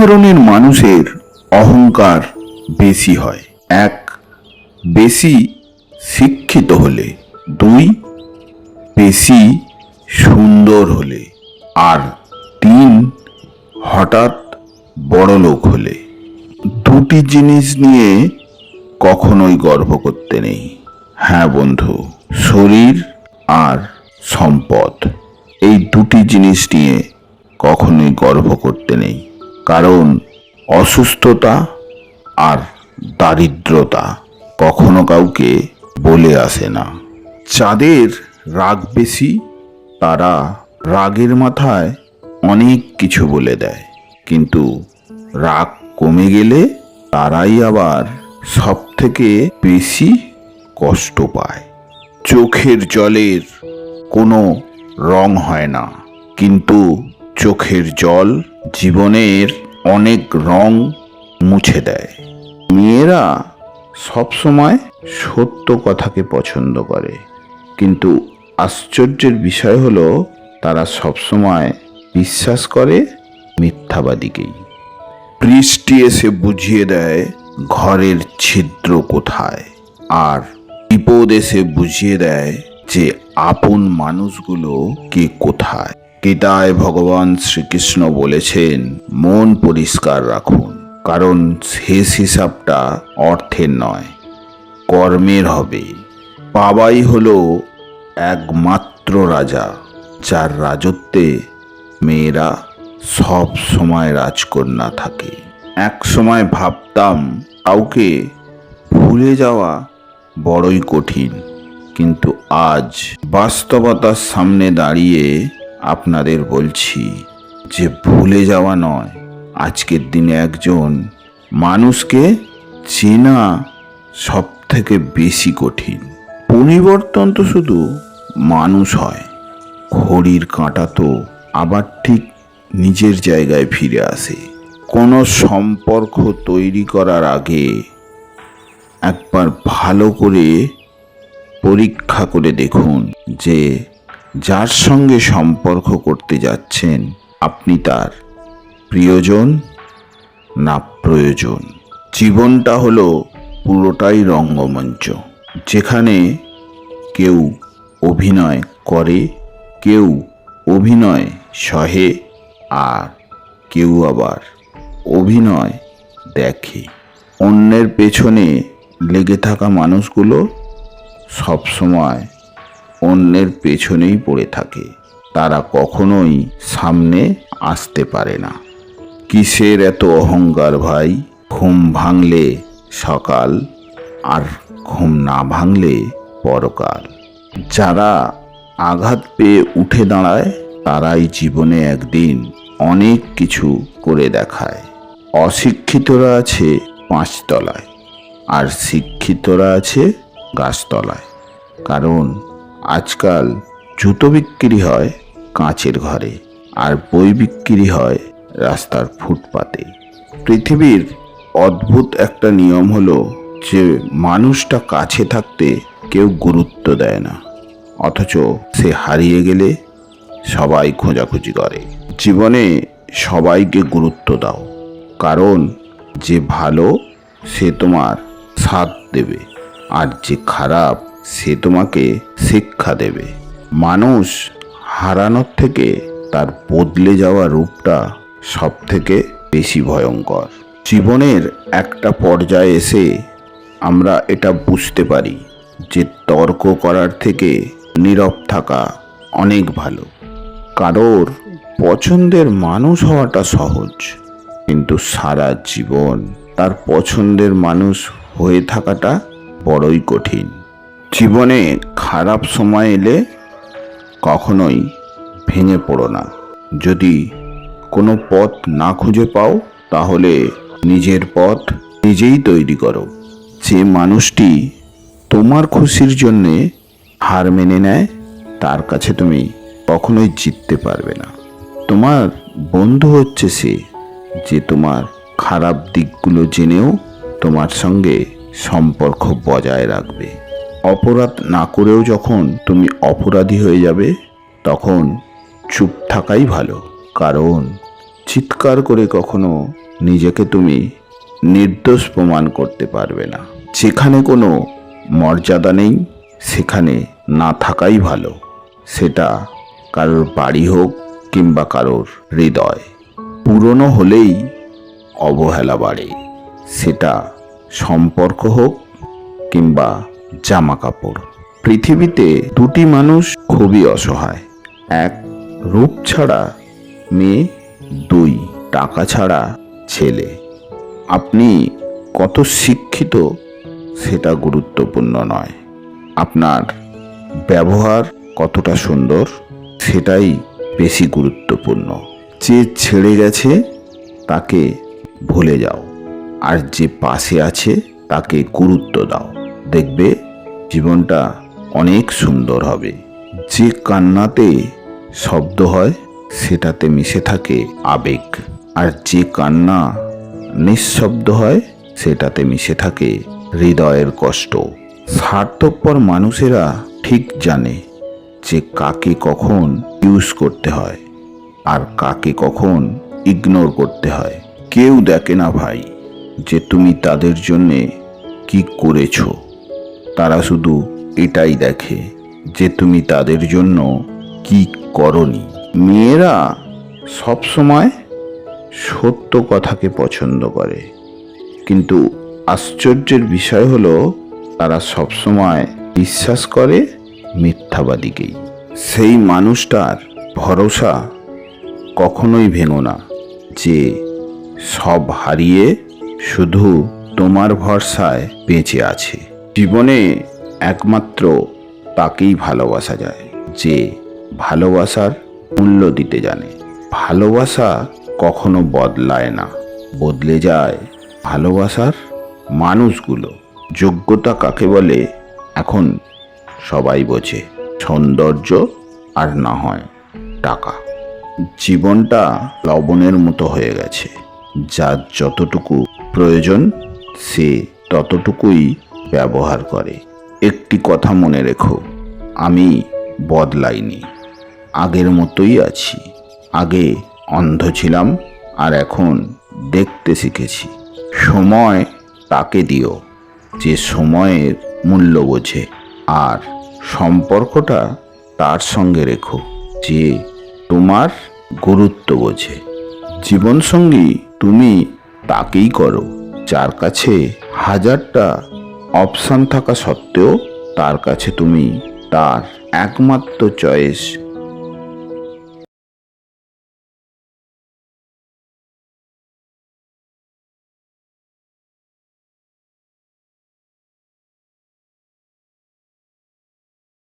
ধরনের মানুষের অহংকার বেশি হয়। এক, বেশি শিক্ষিত হলে। দুই, বেশি সুন্দর হলে। আর তিন, হঠাৎ বড় লোক হলে। দুটি জিনিস নিয়ে কখনোই গর্ব করতে নেই। হ্যাঁ বন্ধু, শরীর আর সম্পদ। এই দুটি জিনিস নিয়ে কখনোই গর্ব করতে নেই। কারণ অসুস্থতা আর দারিদ্রতা কখনো কাউকে বলে আসে না। চাঁদের রাগ বেশি, তারা রাগের মাথায় অনেক কিছু বলে দেয়। কিন্তু রাগ কমে গেলে তারাই আবার সব থেকে বেশি কষ্ট পায়। চোখের জলের কোনো রং হয় না, কিন্তু চোখের জল জীবনের অনেক রং মুছে দেয়। মেয়েরা সবসময় সত্য কথাকে পছন্দ করে। কিন্তু আশ্চর্যের বিষয় হলো, তারা সবসময় বিশ্বাস করে মিথ্যাবাদীকেই। বৃষ্টি এসে বুঝিয়ে দেয় ঘরের ছিদ্র কোথায়। আর বিপদ এসে বুঝিয়ে দেয় যে আপন মানুষগুলো কে কোথায়। গীতায় ভগবান শ্রীকৃষ্ণ বলেছেন, মন পরিষ্কার রাখুন, কারণ শেষ হিসাবটা অর্থের নয়, কর্মের হবে। বাবাই হলো একমাত্র রাজা, যার রাজত্বে মেয়েরা সব সময় রাজকন্যা থাকে। এক সময় ভাবতাম, কাউকে ভুলে যাওয়া বড়ই কঠিন, কিন্তু আজ বাস্তবতার সামনে দাঁড়িয়ে আপনাদের বলছি যে ভুলে যাওয়া নয়। আজকের দিনে একজন মানুষকে চেনা সব থেকে বেশি কঠিন। পরিবর্তন তো শুধু মানুষ হয়, ঘড়ির কাঁটা তো আবার ঠিক নিজের জায়গায় ফিরে আসে। কোনো সম্পর্ক তৈরি করার আগে একবার ভালো করে পরীক্ষা করে দেখুন যে যার সঙ্গে সম্পর্ক করতে যাচ্ছেন আপনি তার প্রিয়জন না প্রয়োজন। জীবনটা হলো পুরোটাই রঙ্গমঞ্চ, যেখানে কেউ অভিনয় করে, কেউ অভিনয় সহে, আর কেউ আবার অভিনয় দেখে। অন্যের পেছনে লেগে থাকা মানুষগুলো সবসময় অন্যের পেছনেই পড়ে থাকে। তারা কখনোই সামনে আসতে পারে না। কিসের এত অহংকার ভাই? ঘুম ভাঙলে সকাল আর ঘুম না ভাঙলে পরকাল। যারা আঘাত পেয়ে উঠে দাঁড়ায়, তারাই জীবনে একদিন অনেক কিছু করে দেখায়। অশিক্ষিতরা আছে পাঁচতলায়, আর শিক্ষিতরা আছে গাছতলায়। কারণ আজকাল জুতো বিক্রি হয় কাঁচের ঘরে আর বই বিক্রি হয় রাস্তার ফুটপাতে। পৃথিবীর অদ্ভুত একটা নিয়ম হলো যে মানুষটা কাছে থাকতে কেউ গুরুত্ব দেয় না, অথচ সে হারিয়ে গেলে সবাই খোঁজাখুঁজি করে। জীবনে সবাইকে গুরুত্ব দাও, কারণ যে ভালো সে তোমার সাথ দেবে, আর যে খারাপ সে তোমাকে শিক্ষা দেবে। মানুষ হারানোর থেকে তার বদলে যাওয়া রূপটা সব থেকে বেশি ভয়ঙ্কর। জীবনের একটা পর্যায়ে এসে আমরা এটা বুঝতে পারি যে তর্ক করার থেকে নীরব থাকা অনেক ভালো। কারোর পছন্দের মানুষ হওয়াটা সহজ, কিন্তু সারা জীবন তার পছন্দের মানুষ হয়ে থাকাটা বড়ই কঠিন। জীবনে খারাপ সময় এলে কখনোই ভেঙে পড়ো না। যদি কোনো পথ না খুঁজে পাও, তাহলে নিজের পথ নিজেই তৈরি করো। যে মানুষটি তোমার খুশির জন্যে হার মেনে নেয়, তার কাছে তুমি কখনোই জিততে পারবে না। তোমার বন্ধু হচ্ছে সে যে তোমার খারাপ দিকগুলো জেনেও তোমার সঙ্গে সম্পর্ক বজায় রাখবে। অপরাধ না করেও যখন তুমি অপরাধী হয়ে যাবে, তখন চুপ থাকাই ভালো। কারণ চিৎকার করে কখনো নিজেকে তুমি নির্দোষ প্রমাণ করতে পারবে না। যেখানে কোনো মর্যাদা নেই, সেখানে না থাকাই ভালো। সেটা কারোর বাড়ি হোক কিংবা কারোর হৃদয়। পুরনো হলেই অবহেলা বাড়ে। সেটা সম্পর্ক হোক কিংবা জামা কাপড় পৃথিবীতে দুটি মানুষ খুবই অসহায়। এক রূপ ছাড়া মেয়ে, দুই টাকা ছাড়া ছেলে। আপনি কত শিক্ষিত, সেটা গুরুত্বপূর্ণ নয়। আপনার ব্যবহার কতটা সুন্দর, সেটাই বেশি গুরুত্বপূর্ণ। যে ছেড়ে গেছে, তাকে ভুলে যাও। আর যে পাশে আছে, তাকে গুরুত্ব দাও। দেখবে জীবনটা অনেক সুন্দর হবে। যে কান্নাতে শব্দ হয়, সেটাতে মিশে থাকে আবেগ। আর যে কান্না নিঃশব্দ হয়, সেটাতে মিশে থাকে হৃদয়ের কষ্ট। স্বার্থপর মানুষেরা ঠিক জানে যে কাকে কখন ইউজ করতে হয় আর কাকে কখন ইগনোর করতে হয়। কেউ দেখে না ভাই যে তুমি তাদের জন্যে কি করেছ। তারা শুধু এটাই দেখে যে তুমি তাদের জন্য কি করনি। মেয়েরা সবসময় সত্য কথাকে পছন্দ করে। কিন্তু আশ্চর্যের বিষয় হলো, তারা সবসময় বিশ্বাস করে মিথ্যাবাদীকেই। সেই মানুষটার ভরসা কখনোই ভেঙো না যে সব হারিয়ে শুধু তোমার ভরসায় বেঁচে আছে। জীবনে একমাত্র তাকেই ভালোবাসা যায়, যে ভালোবাসার মূল্য দিতে জানে। ভালোবাসা কখনো বদলায় না, বদলে যায় ভালোবাসার মানুষগুলো। যোগ্যতা কাকে বলে? এখন সবাই বোঝে, সৌন্দর্য আর না হয় টাকা। জীবনটা লবণের মতো হয়ে গেছে, যার যতটুকু প্রয়োজন সে ততটুকুই ব্যবহার করে। একটি কথা মনে রেখো, আমি বদলাইনি। আগের মতোই আছি। আগে অন্ধ ছিলাম আর এখন দেখতে শিখেছি। সময় তাকে দিও, যে সময়ের মূল্য বোঝে। আর সম্পর্কটা তার সঙ্গে রেখো, যে তোমার গুরুত্ব বোঝে। জীবনসঙ্গী তুমি তাকেই করো, যার কাছে হাজারটা অপশান থাকা সত্ত্বেও তার কাছে তুমি তার একমাত্র চয়েস